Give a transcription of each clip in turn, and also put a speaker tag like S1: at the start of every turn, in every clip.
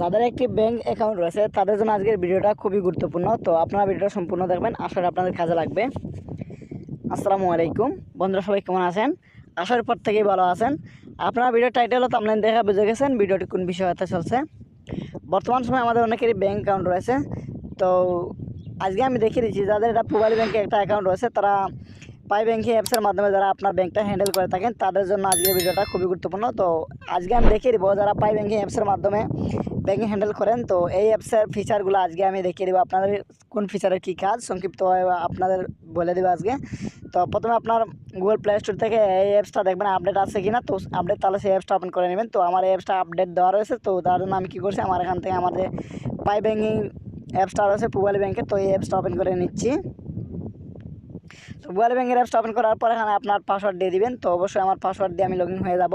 S1: যাদের একটি bank account রয়েছে, তাদের জন্য আজকের ভিডিওটা খুবই গুরুত্বপূর্ণ। তো আপনারা ভিডিওটা সম্পূর্ণ দেখবেন করি আপনাদের কাজে লাগবে। আসসালামু আলাইকুম। বন্ধুরা, সবাই কেমন আছেন? আসার পর থেকেই ভালো আছেন। আপনারা ভিডিও টাইটেল তো আপনার দেখা বুঝে গেছেন ভিডিওটি কোন বিষয়তে চলছে। বর্তমান সময়ে আমাদের অনেকেরই ব্যাংক অ্যাকাউন্ট রয়েছে। তো আজকে আমি দেখিয়ে দিচ্ছি, যাদের এটা মোবাইল ব্যাংকে একটা অ্যাকাউন্ট রয়েছে, তারা পাই ব্যাংকিং অ্যাপসের মাধ্যমে যারা আপনার ব্যাংকটা হ্যান্ডেল করে থাকেন, তাদের জন্য আজকের ভিডিওটা খুবই গুরুত্বপূর্ণ। তো আজকে আমি দেখিয়ে দিব, যারা পাই ব্যাংকিং অ্যাপসের মাধ্যমে ব্যাংকিং হ্যান্ডেল করেন, তো এই অ্যাপসের ফিচারগুলো আজকে আমি দেখিয়ে দেবো। আপনাদের কোন ফিচারের কী কাজ? সংক্ষিপ্তভাবে আপনাদের বলে দেবো আজকে। তো প্রথমে আপনার গুগল প্লে স্টোর থেকে এই অ্যাপসটা দেখবেন আপডেট আছে কি না তো আপডেট তাহলে সেই অ্যাপসটা ওপেন করে নেবেন। তো আমার এই অ্যাপসটা আপডেট দেওয়া রয়েছে। তো তার জন্য আমি কী করছি? আমার এখান থেকে আমাদের পাই ব্যাঙ্কিং অ্যাপসটা রয়েছে মোবাইল ব্যাংকে তো এই অ্যাপসটা ওপেন করে নিচ্ছি। তো মোবাইল ব্যাংকের অ্যাপসটা ওপেন করার পর এখানে আপনার পাসওয়ার্ড দিয়ে দিবেন। তো অবশ্যই আমার পাসওয়ার্ড দিয়ে আমি লগ হয়ে যাব।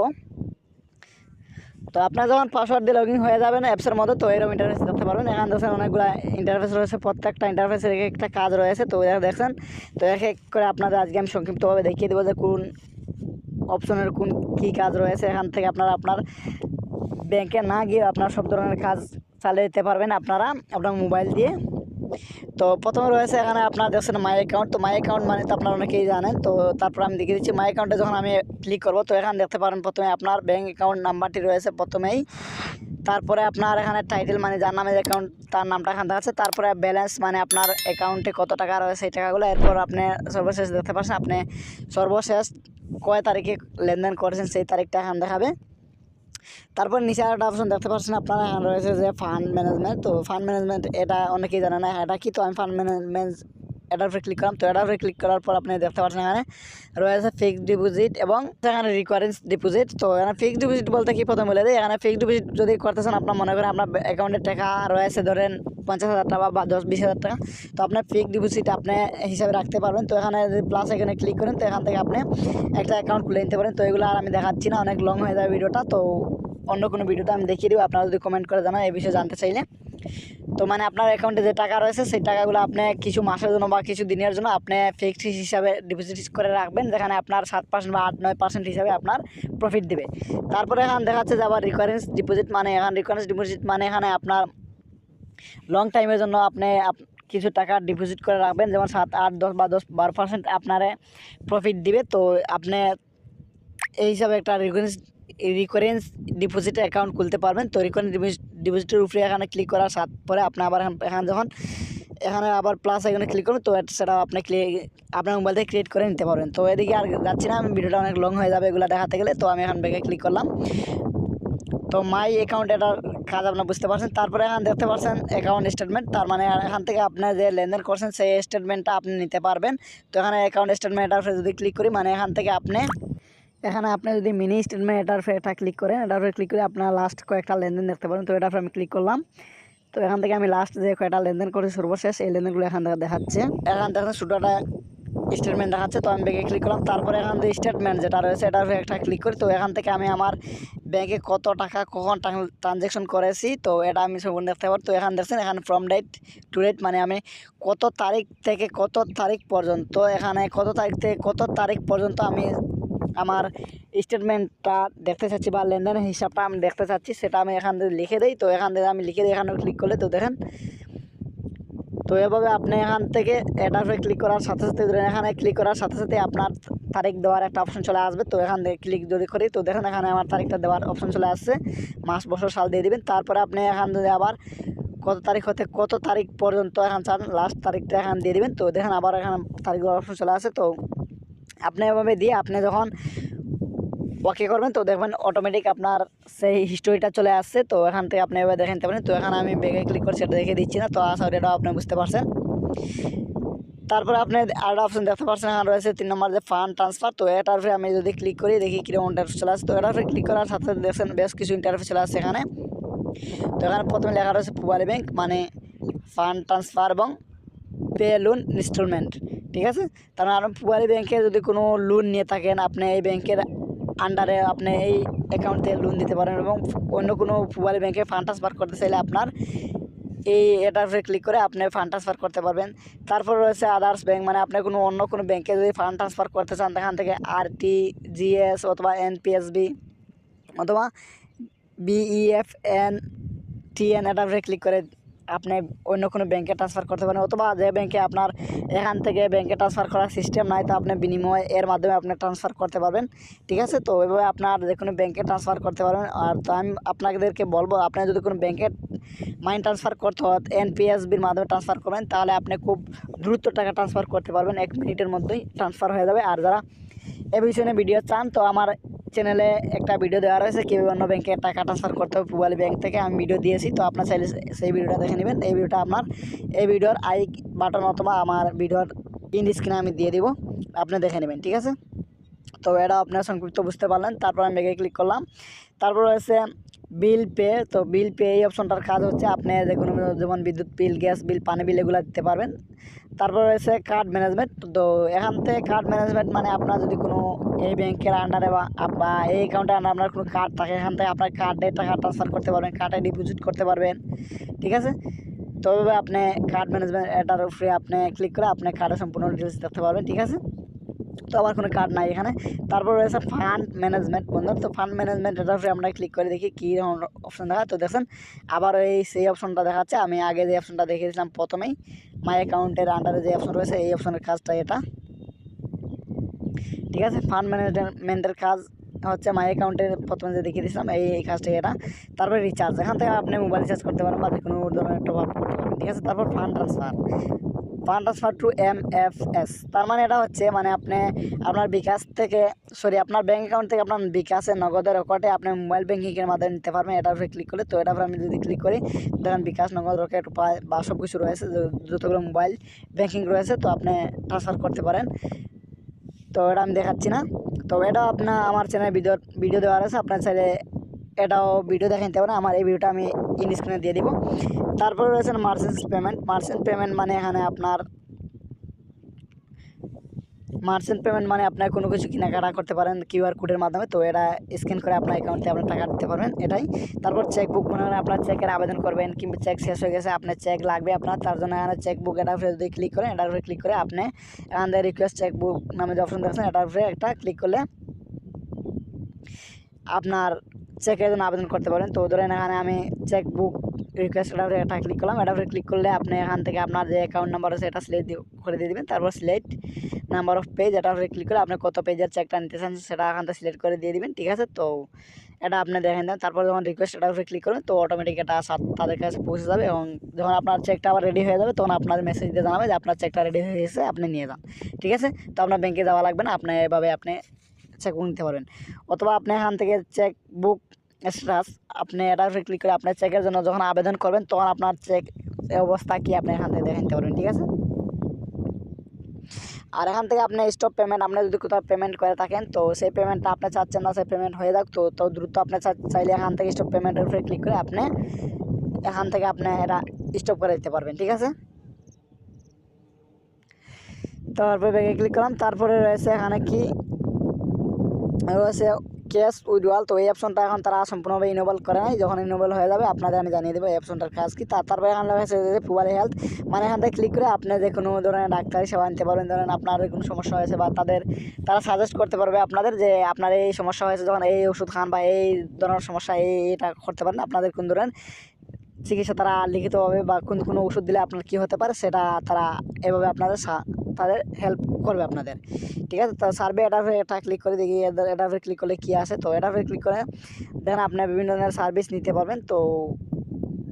S1: তো আপনার যখন পাসওয়ার্ড দিয়ে লগ হয়ে যাবেন অ্যাপসের মধ্যে, তো এরকম ইন্টারফেস দেখতে পারবেন। এখানে দেখছেন অনেকগুলো ইন্টারফেস রয়েছে, প্রত্যেকটা ইন্টারফেসের এক একটা কাজ রয়েছে। তো দেখছেন, তো এক এক করে আপনাদের আজকে আমি সংক্ষিপ্তভাবে দেখিয়ে দেবো যে কোন অপশনের কোন কী কাজ রয়েছে। এখান থেকে আপনারা আপনার ব্যাংকে না গিয়ে আপনার সব ধরনের কাজ চালিয়ে দিতে পারবেন আপনারা, আপনার মোবাইল দিয়ে। তো প্রথমে রয়েছে এখানে আপনার দেখছেন মাই অ্যাকাউন্ট তো মাই অ্যাকাউন্ট মানে তো আপনারা অনেকেই জানেন, তো তারপর আমি দেখিয়ে দিচ্ছি মাই অ্যাকাউন্টে যখন আমি ক্লিক করব, তো এখানে দেখতে পারেন প্রথমে আপনার ব্যাঙ্ক অ্যাকাউন্ট নাম্বারটি রয়েছে প্রথমেই, তারপরে আপনার এখানে টাইটেল মানে যার নামে অ্যাকাউন্ট তার নামটা এখানে দেখাচ্ছে, তারপরে ব্যালেন্স মানে আপনার অ্যাকাউন্টে কত টাকা রয়েছে সেই টাকাগুলো, এরপর আপনি সর্বশেষ দেখতে পাচ্ছেন, আপনি সর্বশেষ কয় তারিখে লেনদেন করেছেন সেই তারিখটা এখানে দেখাবে। তারপর নিচে একটা অপশন দেখতে পাচ্ছেন আপনারা এখানে রয়েছে যে ফান্ড ম্যানেজমেন্ট তো ফান্ড ম্যানেজমেন্ট এটা অনেকেই জানে না, এটা কি? তো আমি ফান্ড ম্যানেজমেন্ট উপরে ক্লিক করলাম, তো উপরে ক্লিক করার পর আপনি দেখতে পাচ্ছেন এখানে রয়েছে ফিক্সড ডিপোজিট এবং এখানে রিকোয়ারেন্স ডিপোজিট তো এখানে ফিক্সড ডিপোজিট বলতে কি প্রথমে বলে দিই, এখানে ফিক্সড ডিপোজিট যদি করতেছেন আপনার মনে করেন আপনার অ্যাকাউন্টে টাকা রয়েছে, ধরেন পঞ্চাশ হাজার টাকা বা দশ, বিশ হাজার টাকা, তো আপনার ফিক্সড ডিপোজিট আপনি হিসাবে রাখতে পারবেন। তো এখানে প্লাস এখানে ক্লিক করেন, তো এখান থেকে আপনি একটা অ্যাকাউন্ট খুলে নিতে পারেন। তো এগুলো আর আমি দেখাচ্ছি না, অনেক লং হয়ে যাবে ভিডিওটা তো অন্য কোনো ভিডিওতে আমি দেখিয়ে দেবো, আপনারা যদি কমেন্ট করে জানান, এই বিষয়ে জানতে চাইলে। তো মানে আপনার অ্যাকাউন্টে যে টাকা রয়েছে, সেই টাকাগুলো আপনি কিছু মাসের জন্য বা কিছু দিনের জন্য আপনি ফিক্সড হিসাবে ডিপোজিট করে রাখবেন, যেখানে আপনার সাত পার্সেন্ট বা আট, নয় পার্সেন্ট হিসাবে আপনার প্রফিট দেবে। তারপরে এখানে দেখা যাচ্ছে যে আবার রিকোয়ারেন্স ডিপোজিট মানে এখানে রিকোয়ারেন্স ডিপোজিট মানে এখানে আপনার লং টাইমের জন্য আপনি আপ- কিছু টাকা ডিপোজিট করে রাখবেন, যেমন সাত, আট, দশ বা দশ, বারো পার্সেন্ট আপনারে প্রফিট দিবে। তো আপনি এই হিসাবে একটা রিকোয়ারেন্স রিকোয়ারেন্স ডিপোজিট অ্যাকাউন্ট খুলতে পারবেন। তো রিকোয়ারেন্স ডিপোজিটের উপরে এখানে ক্লিক করার সাথ পরে আপনি আবার এখান- যখন এখানে আবার প্লাস এখানে ক্লিক করুন, তো সেটা আপনি ক্লিক আপনার মোবাইল থেকে ক্রিয়েট করে নিতে পারবেন। তো এদিকে আর যাচ্ছি না, আমি ভিডিওটা অনেক লং হয়ে যাবে, এগুলো দেখাতে গেলে, তো আমি এখান থেকে ক্লিক করলাম। তো মাই অ্যাকাউন্ট এটার কাজ আপনার বুঝতে পারছেন। তারপরে এখানে দেখতে পাচ্ছেন অ্যাকাউন্ট স্টেটমেন্ট তার মানে এখান থেকে আপনার যে লেনদেন করছেন, সেই স্টেটমেন্টটা আপনি নিতে পারবেন। তো এখানে অ্যাকাউন্ট স্টেটমেন্ট এটার যদি ক্লিক করি মানে এখান থেকে আপনি এখানে আপনি যদি মিনি স্টেটমেন্ট এটার এটা ক্লিক করেন এটার উপরে ক্লিক করে আপনার লাস্ট কয়েকটা লেনদেন দেখতে পারেন। তো উপরে আমি ক্লিক করলাম। তো এখান থেকে আমি লাস্ট যে কয়েকটা লেনদেন করেছি সর্বশেষ, এই লেনদেনগুলো এখান থেকে দেখাচ্ছে। এখান থেকে শুধুটা স্টেটমেন্ট দেখাচ্ছে, তো আমি ব্যাগে ক্লিক করলাম। তারপরে এখান থেকে স্টেটমেন্ট যেটা রয়েছে, এটার উপরে একটা ক্লিক করি। তো এখান থেকে আমি আমার ব্যাংকে কত টাকা, কখন ট্রানজ্যাকশন করেছি, তো এটা আমি সব দেখতে পারি তো এখানে দেখছেন, এখানে ফ্রম ডেট টু ডেট মানে আমি কত তারিখ থেকে কত তারিখ পর্যন্ত, এখানে কত তারিখ থেকে কত তারিখ পর্যন্ত আমি আমার স্টেটমেন্টটা দেখতে চাচ্ছি বা লেনদেনের হিসাবটা আমি দেখতে চাচ্ছি, সেটা আমি এখান থেকে লিখে দিই। তো এখান থেকে আমি লিখে দিই, এখানে ক্লিক করলে তো দেখেন। তো এভাবে আপনি এখান থেকে এটার ক্লিক করার সাথে সাথে ধরেন এখানে ক্লিক করার সাথে সাথে আপনার তারিখ দেওয়ার একটা অপশন চলে আসবে। তো এখান থেকে ক্লিক যদি করি, তো দেখেন এখানে আমার তারিখটা দেওয়ার অপশন চলে আসছে। মাস, বছর, সাল দিয়ে দিবেন। তারপরে আপনি এখান থেকে আবার কত তারিখ হতে, কত তারিখ পর্যন্ত এখান চান লাস্ট তারিখটা এখান দিয়ে দিবেন। তো দেখেন আবার এখানে তারিখ অপশন চলে আসে তো আপনি এভাবে দিয়ে আপনি যখন ওকে করবেন, তো দেখবেন অটোমেটিক আপনার সেই হিস্টোরিটা চলে আসছে। তো এখান থেকে আপনি এভাবে দেখে নিতে পারেন। তো এখানে আমি ব্যাগে ক্লিক করছি সেটা দেখে দিচ্ছি না। তো আশা করি এটাও আপনি বুঝতে পারছেন। তারপরে আপনি আরেকটা অপশন দেখতে পাচ্ছেন এখানে রয়েছে তিন নম্বর যে ফান্ড ট্রান্সফার তো এটার উপরে আমি যদি ক্লিক করি, দেখি কীরকম ইন্টারফেস চলে আসছে। তো এটার উপরে ক্লিক করার সাথে সাথে দেখছেন বেশ কিছু ইন্টারফেস চলে আসছে এখানে। তো এখানে প্রথমে লেখা রয়েছে পুবালি ব্যাংক মানে ফান্ড ট্রান্সফার এবং পে লোন ইনস্টলমেন্ট ঠিক আছে? তার আপনি পুবালি ব্যাংকে যদি কোনো লোন নিয়ে থাকেন, আপনি এই ব্যাংকের আন্ডারে আপনি এই অ্যাকাউন্ট থেকে লোন দিতে পারেন এবং অন্য কোনো পুবালি ব্যাংকে ফান্ড ট্রান্সফার করতে চাইলে আপনার এই এটার ক্লিক করে আপনি ফান্ড ট্রান্সফার করতে পারবেন। তারপর রয়েছে আদার্স ব্যাংক মানে আপনি কোনো অন্য কোনো ব্যাংকে যদি ফান্ড ট্রান্সফার করতে চান, সেখান থেকে আরটি জিএস অথবা এনপিএসবি অথবা বিইএফএন টিএন এটার উপরে ক্লিক করে আপনি অন্য কোনো ব্যাংকে ট্রান্সফার করতে পারেন অথবা যে ব্যাংকে আপনার এখান থেকে ব্যাংকে ট্রান্সফার করার সিস্টেম নাই, তো আপনি বিনিময় এর মাধ্যমে আপনি ট্রান্সফার করতে পারবেন। ঠিক আছে? তো এভাবে আপনার যে কোনো ব্যাংকে ট্রান্সফার করতে পারবেন। আর তো আমি আপনাদেরকে বলব, আপনি যদি কোনো ব্যাংকে মাইন্ড ট্রান্সফার করতে হয় এনপিএসবির মাধ্যমে ট্রান্সফার করবেন তাহলে আপনি খুব দ্রুত টাকা ট্রান্সফার করতে পারবেন। এক মিনিটের মধ্যেই ট্রান্সফার হয়ে যাবে। আর যারা এ বিষয়ে ভিডিও চান, তো আমার চ্যানেলে একটা ভিডিও দেওয়া রয়েছে কীভাবে অন্য ব্যাংকে টাকা ট্রান্সফার করতে হবে পুবালি ব্যাংক থেকে, আমি ভিডিও দিয়েছি, তো আপনার চাইলে সেই ভিডিওটা দেখে নেবেন। এই ভিডিওটা আপনার, এই ভিডিওর আই বাটন অথবা আমার ভিডিওর ইন স্ক্রিনে আমি দিয়ে দিব, আপনি দেখে নেবেন, ঠিক আছে? তো এটা আপনার সংক্ষিপ্ত বুঝতে পারলেন, তারপর আমি ব্যাগে ক্লিক করলাম। তারপর রয়েছে বিল পে তো বিল পে এই অপশনটার কাজ হচ্ছে, আপনি যে কোনো যেমন বিদ্যুৎ বিল গ্যাস বিল পানি বিল এগুলো দিতে পারবেন। তারপর রয়েছে কার্ড ম্যানেজমেন্ট তো এখান থেকে কার্ড ম্যানেজমেন্ট মানে আপনার যদি কোনো এই ব্যাংকের আন্ডারে বা এই অ্যাকাউন্টের আন্ডারে আপনার কোনো কার্ড থাকে, এখান থেকে আপনার কার্ডে টাকা ট্রান্সফার করতে পারবেন কার্ডে ডিপোজিট করতে পারবেন, ঠিক আছে? তো এভাবে আপনি কার্ড ম্যানেজমেন্ট এটার উপরে আপনি ক্লিক করে আপনি কার্ডের সম্পূর্ণ ডিটেলস দেখতে পারবেন, ঠিক আছে? তো আমার কোনো কার্ড নাই এখানে। তারপর রয়েছে ফান্ড ম্যানেজমেন্ট বন্ধু তো ফান্ড ম্যানেজমেন্ট এটার উপরে আমরা ক্লিক করে দেখি কী অপশন দেখা। তো দেখছেন, আবার এই সেই অপশনটা দেখাচ্ছে। আমি আগে যে অপশনটা দেখিয়েছিলাম প্রথমেই মাই অ্যাকাউন্টের আন্ডারে যে অপশন রয়েছে, এই অপশনের কাজটা এটা। ঠিক আছে? ফান্ড ম্যানেজমেন্টের কাজ হচ্ছে মাই অ্যাকাউন্টের প্রথমে যে দেখিয়ে দিয়েছিলাম, এই এই কাজটা এটা। তারপরে রিচার্জ এখান থেকে আপনি মোবাইল রিচার্জ করতে পারেন বা যে কোনো ধরনের টপ আপ করতে পারেন, ঠিক আছে? তারপর fund transfer fund transfer to M F S তার মানে এটা হচ্ছে মানে আপনি আপনার বিকাশ থেকে সরি আপনার ব্যাঙ্ক অ্যাকাউন্ট থেকে আপনার বিকাশে নগদের রকেটে আপনি মোবাইল ব্যাঙ্কিংয়ের মাধ্যমে নিতে পারবেন। এটার উপরে ক্লিক করলে, তো এটার উপরে আমি যদি ক্লিক করি দেখেন বিকাশ, নগদ, রকেট বা সব কিছু রয়েছে যতগুলো মোবাইল ব্যাঙ্কিং রয়েছে, তো আপনি ট্রান্সফার করতে পারেন। তো এটা আমি দেখাচ্ছি না। তো এটা আপনার আমার চ্যানেলে ভিডিও ভিডিও দেওয়ার আছে। আপনার চাইলে এটাও ভিডিও দেখে নিতে পারেন। আমার এই ভিডিওটা আমি ইন স্ক্রিনে দিয়ে দিব। তারপরে রয়েছেন মার্চেন্ট পেমেন্ট মার্চেন্ট পেমেন্ট মানে এখানে আপনার মার্চেন্ট পেমেন্ট মানে আপনার কোনো কিছু কেনাকাটা করতে পারেন কিউআর কোডের মাধ্যমে, তো এটা স্ক্যান করে আপনার অ্যাকাউন্টে আপনার টাকা দিতে পারবেন, এটাই। তারপর চেক বুক মানে আপনার চেকের আবেদন করবেন কিংবা চেক শেষ হয়ে গেছে, আপনার চেক লাগবে আপনার, তার জন্য চেক বুক এটার উপরে যদি ক্লিক করেন, এটার উপরে ক্লিক করে আপনি এখান থেকে রিকোয়েস্ট চেক বুক নামে যে অপশন দেখছেন, এটার উপরে একটা ক্লিক করলে আপনার চেকের জন্য আবেদন করতে পারেন। তো ধরেন এখানে আমি চেক বুক রিকোয়েস্ট একটা ক্লিক করলাম। উপরে ক্লিক করলে আপনি এখান থেকে আপনার যে অ্যাকাউন্ট নাম্বার আছে, এটা সিলেক্ট করে দিয়ে দেবেন। তারপর সিলেক্ট নাম্বার অফ পেজ এটার উপরে ক্লিক করে আপনি কত পেজের চেকটা নিতে চান সেটা এখান থেকে সিলেক্ট করে দিয়ে দিবেন। ঠিক আছে? তো এটা আপনি দেখেন দেন। তারপর যখন রিকোয়েস্ট এটার উপরে ক্লিক করবেন, তো অটোমেটিক এটা তাদের কাছে পৌঁছে যাবে এবং যখন আপনার চেকটা আবার রেডি হয়ে যাবে, তখন আপনার মেসেজ দিয়ে জানাবে যে আপনার চেকটা রেডি হয়ে গেছে, আপনি নিয়ে যান। ঠিক আছে? তো আপনার ব্যাংকে যাওয়া লাগবে না। আপনি এভাবে আপনি চেক বুক নিতে পারবেন অথবা আপনি এখান থেকে চেক বুক স্ট্যাটাস আপনি এটার ক্লিক করে আপনার চেকের জন্য যখন আবেদন করবেন, তখন আপনার চেক অবস্থা কি আপনি এখান থেকে দেখে নিতে পারবেন, ঠিক আছে? আর এখান থেকে আপনি স্টপ পেমেন্ট আপনি যদি কোথাও পেমেন্ট করে থাকেন, তো সেই পেমেন্টটা আপনি চাচ্ছেন না, সেই পেমেন্ট হয়ে যাক, তো তো দ্রুত আপনি চাইলে এখান থেকে স্টপ পেমেন্টের উপরে ক্লিক করে আপনি এখান থেকে আপনি এটা স্টপ করে দিতে পারবেন, ঠিক আছে? তারপরে ব্যাগে ক্লিক করলাম, তারপরে রয়েছে এখানে কি রয়েছে ক্যাশ উইডওয়াল তো এই অপশনটা এখন তারা সম্পূর্ণভাবে ইনোভেল করে নাই। যখন ইনোভেল হয়ে যাবে আপনাদের আমি জানিয়ে দেবো এই অপশনটার কাজ কি। তার তারপরে এখানে রয়েছে যে হেলথ মানে এখান থেকে ক্লিক করে আপনি যে কোনো ধরনের ডাক্তারি সেবা নিতে পারবেন ধরেন আপনার কোনো সমস্যা হয়েছে বা তাদের তারা সাজেস্ট করতে পারবে আপনাদের যে আপনার এই সমস্যা হয়েছে যখন এই ওষুধ খান বা এই ধরনের সমস্যা, এই এটা করতে পারেন, আপনাদের কোন ধরনের চিকিৎসা তারা লিখিতভাবে বা কোন, কোনো ওষুধ দিলে আপনার কী হতে পারে সেটা তারা এভাবে আপনাদের তাদের হেল্প করবে আপনাদের। ঠিক আছে? তো সার্ভে এটা এটা ক্লিক করে দেখি এটা ক্লিক করলে কী আসে? তো এটা ক্লিক করে দেখেন আপনার বিভিন্ন ধরনের সার্ভিস নিতে পারবেন। তো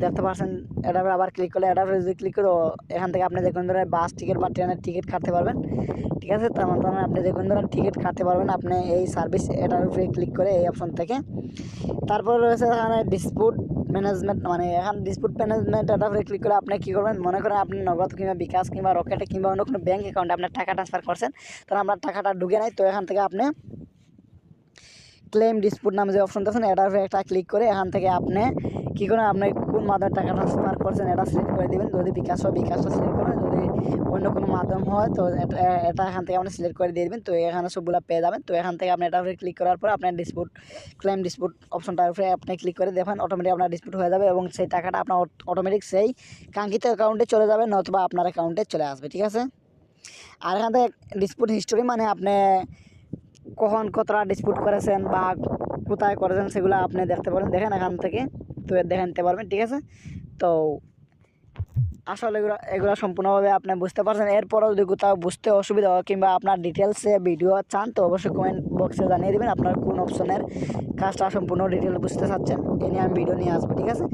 S1: দেখতে পাচ্ছেন এটা আবার ক্লিক করলে, এটা যদি ক্লিক করো, এখান থেকে আপনি যে কোনো ধরনের বাস টিকিট বা ট্রেনের টিকিট কাটতে পারবেন। ঠিক আছে? তার মানে আপনি যে কোনো ধরনের টিকিট কাটতে পারবেন, আপনি এই সার্ভিস এটার উপরে ক্লিক করে এই অপশন থেকে। তারপর রয়েছে এখানে ডিসপুট ম্যানেজমেন্ট মানে এখানে ডিসপুট ম্যানেজমেন্ট এটার উপরে ক্লিক করে আপনি কী করবেন? মনে করেন আপনি নগদ কিংবা বিকাশ কিংবা রকেটে কিংবা অন্য কোনো ব্যাঙ্ক অ্যাকাউন্টে আপনার টাকা ট্রান্সফার করছেন তখন আপনার টাকাটা ঢুকে নাই, তো এখান থেকে আপনি ক্লেম ডিসপুট নামে যে অপশনটা আছে না এটার উপরে একটা ক্লিক করে এখান থেকে আপনি কী করেন আপনি কোন মাধ্যমে টাকা ট্রান্সফার করছেন এটা সিলেক্ট করে দিবেন। যদি বিকাশ হয় বিকাশটা সিলেক্ট করবেন। যদি অন্য কোনো মাধ্যম হয়, তো এটা এখান থেকে আপনি সিলেক্ট করে দিয়ে দেবেন। তো এখানে সবগুলো পেয়ে যাবেন। তো এখান থেকে আপনি এটার উপরে ক্লিক করার পর আপনার ডিসপুট ক্লেম ডিসপুট অপশনটার উপরে আপনি ক্লিক করে দেখেন অটোমেটিক আপনার ডিসপুট হয়ে যাবে এবং সেই টাকাটা আপনার অটোমেটিক সেই কাঙ্ক্ষিত অ্যাকাউন্টে চলে যাবে নতুবা আপনার অ্যাকাউন্টে চলে আসবে, ঠিক আছে? আর এখান থেকে ডিসপুট হিস্টোরি মানে আপনি কখন কতটা ডিসপুট করেছেন বা কোথায় করেছেন সেগুলো আপনি দেখতে পারেন দেখেন এখান থেকে, তো দেখে নিতে পারবেন, ঠিক আছে? তো আসলে এগুলো এগুলো সম্পূর্ণভাবে আপনি বুঝতে পারছেন। এরপরও যদি কোথাও বুঝতে অসুবিধা হয় কিংবা আপনার ডিটেলসে ভিডিও চান, তো অবশ্যই কমেন্ট বক্সে জানিয়ে দেবেন আপনার কোন অপশনের কাজটা সম্পূর্ণ ডিটেল বুঝতে চাচ্ছেন। এই নিয়ে আমি ভিডিও নিয়ে আসব, ঠিক আছে?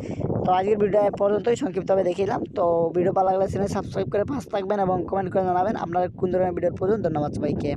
S1: তো আজকের ভিডিও এ পর্যন্তই, সংক্ষিপ্তভাবে দেখিলাম তো ভিডিও ভালো লাগলে চ্যানেল সাবস্ক্রাইব করে পাশে থাকবেন এবং কমেন্ট করে জানাবেন। আপনার কোন ধরনের ভিডিওর প্রয়োজন ধন্যবাদ সবাইকে।